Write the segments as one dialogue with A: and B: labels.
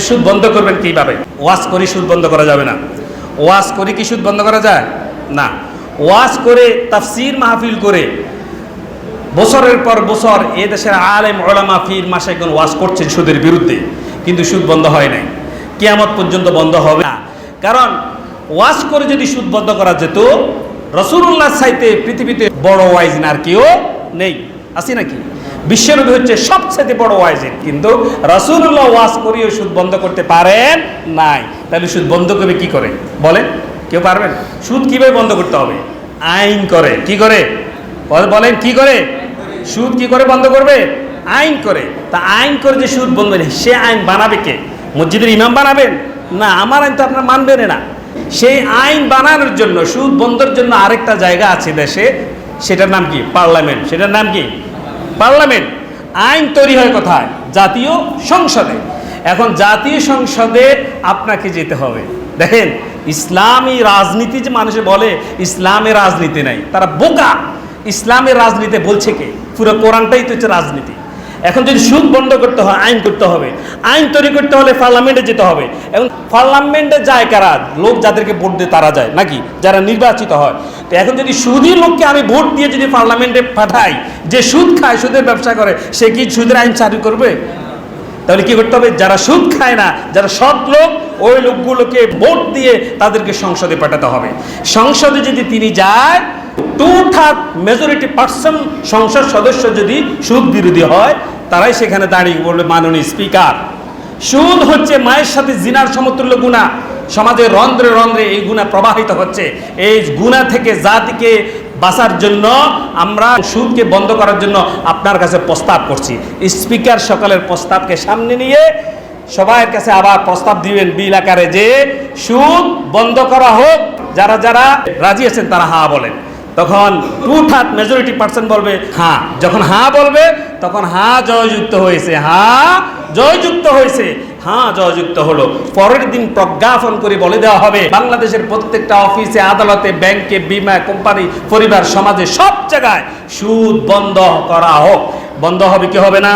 A: সুদ বন্ধ করবেন কীভাবে? ওয়াজ করি সুদ বন্ধ করা যাবে না। ওয়াজ করি কি সুদ বন্ধ করা যায়? না। ওয়াজ করে তাফসির মাহফিল করে বছরের পর বছর এ দেশের আলেম, ওলামা ফির মাসে কোন ওয়াজ করছেন সুদের বিরুদ্ধে। কিন্তু সুদ বন্ধ হয় নাই। কেয়ামত পর্যন্ত বন্ধ হবে না। কারণ ওয়াজ করে যদি সুদ বন্ধ করা যেত রসুল্লাহ সাইতে পৃথিবীতে বড় ওয়াইজ না আর কেউ নেই। আছে নাকি? বিশ্বনবী হচ্ছে সবচেয়ে বড় ওয়াইজেন কিন্তু রসুল্লাহ ওয়াজ করিও সুদ বন্ধ করতে পারেন নাই। তাহলে সুদ বন্ধ করবে কি করে? বলেন। কেউ পারবেন? সুদ কীভাবে বন্ধ করতে হবে? আইন করে। কি করে? বল- বলেন, কি করে? সুদ কি করে বন্ধ করবে? আইন করে। তা আইন করে যে সুদ বন্ধ করে সে আইন বানাবে কে? মসজিদের ইমাম বানাবেন? না, আমার আইন তো আপনার মানবেন না। সেই আইন বানানোর জন্য, সুদ বন্ধের জন্য আরেকটা জায়গা আছে দেশে, সেটার নাম কি? পার্লামেন্ট। সেটার নাম কি? পার্লামেন্ট, আইন তৈরি হয় কোথায়? জাতীয় সংসদে। এখন জাতীয় সংসদে আপনাকে যেতে হবে। দেখেন, ইসলামী রাজনীতি যে মানুষে বলে, ইসলামে রাজনীতি নাই, তারা বোকা। ইসলামের রাজনীতি বলছে কে? পুরো কোরআনটাই তো হচ্ছে রাজনীতি। এখন যদি সুদ বন্ধ করতে হয়, আইন করতে হবে। আইন তৈরি করতে হলে পার্লামেন্টে যেতে হবে। এবং পার্লামেন্টে যায় কারা? লোক যাদেরকে ভোট দিয়ে, তারা যায়, নাকি? যারা নির্বাচিত হয়। তো এখন যদি সুদী লোককে আমি ভোট দিয়ে যদি পার্লামেন্টে পাঠাই, যে সুদ খায়, সুদের ব্যবসা করে, সে কি সুদের আইন চালু করবে? তাহলে কি করতে হবে? যারা সুদ খায় না, যারা সৎ লোক, ওই লোকগুলোকে ভোট দিয়ে তাদেরকে সংসদে পাঠাতে হবে। সংসদে যদি তিনি যায় টু থার্ড মেজরিটি পার্সন সংসদ সদস্য যদি সুদ বিরোধী হয় তারাই সেখানে দাঁড়িয়ে বলবে, মাননীয় স্পিকার, সুদ হচ্ছে মায়ের সাথে জিনার সমতুল্য গুণা। সমাজে রন্ধ্রে রন্ধ্রে এই গুণা প্রবাহিত হচ্ছে। এই গুণা থেকে জাতিকে বাঁচার জন্য আমরা সুদকে বন্ধ করার জন্য আপনার কাছে প্রস্তাব করছি। স্পিকার সকালের প্রস্তাবকে সামনে নিয়ে সবাইয়ের কাছে আবার প্রস্তাব দিবেন বিল আকারে যে সুদ বন্ধ করা হোক। যারা যারা রাজি আছেন তারা হা বলেন। তখন টু থার্ড মেজরিটি পার্সেন্ট বলবে হ্যাঁ। যখন হ্যাঁ বলবে তখন হা জয়যুক্ত হয়েছে, হা জয়যুক্ত হয়েছে হ্যাঁ জয়যুক্ত হলো। পরের দিন প্রজ্ঞাপন করে বলে দেওয়া হবে, বাংলাদেশের প্রত্যেকটা অফিসে, আদালতে, ব্যাংকে, বিমা কোম্পানি, পরিবার, সমাজে সব জায়গায় সুদ বন্ধ করা হোক। বন্ধ হবে কি হবে না?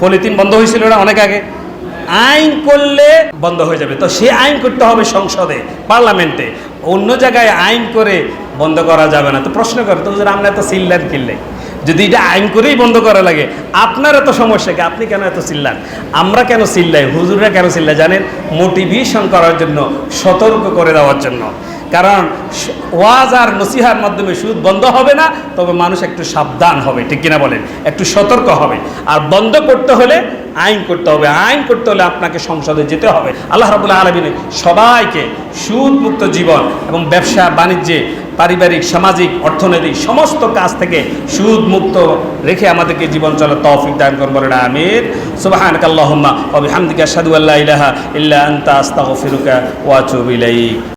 A: পলিথিন বন্ধ হয়েছিল না অনেক আগে? আইন করলে বন্ধ হয়ে যাবে। তো সে আইন করতে হবে সংসদে, পার্লামেন্টে। অন্য জায়গায় আইন করে বন্ধ করা যাবে না। তো প্রশ্ন করে তো আমরা এত চিল্লান কিনলে। যদি এটা আইন করেই বন্ধ করা লাগে, আপনার এত সমস্যা কি? আপনি কেন এত চিল্লান? আমরা কেন চিল্লাই? হুজুররা কেন চিল্লাই জানেন? মোটিভেশন করার জন্য, সতর্ক করে দেওয়ার জন্য। কারণ ওয়াজ আর নসিহার মাধ্যমে সুদ বন্ধ হবে না, তবে মানুষ একটু সাবধান হবে, ঠিক কিনা বলেন? একটু সতর্ক হবে। আর বন্ধ করতে হলে আইন করতে হবে। আইন করতে হলে আপনাকে সংসদে যেতে হবে। আল্লাহ রাবুল্লাহ আলমিন সবাইকে সুদ মুক্ত জীবন এবং ব্যবসা বাণিজ্যে পারিবারিক, সামাজিক, অর্থনৈতিক সমস্ত কাজ থেকে সুদ মুক্ত রেখে আমাদেরকে জীবন চলার তৌফিক দান করব বলেন আমির সুবাহান কাল্লাহম্মা অবিহামদিকা সাদু আল্লাহ ইলাহা ইল্লা আন্তা, আস্তাগফিরুকা ওয়া আতুবু ইলাইক।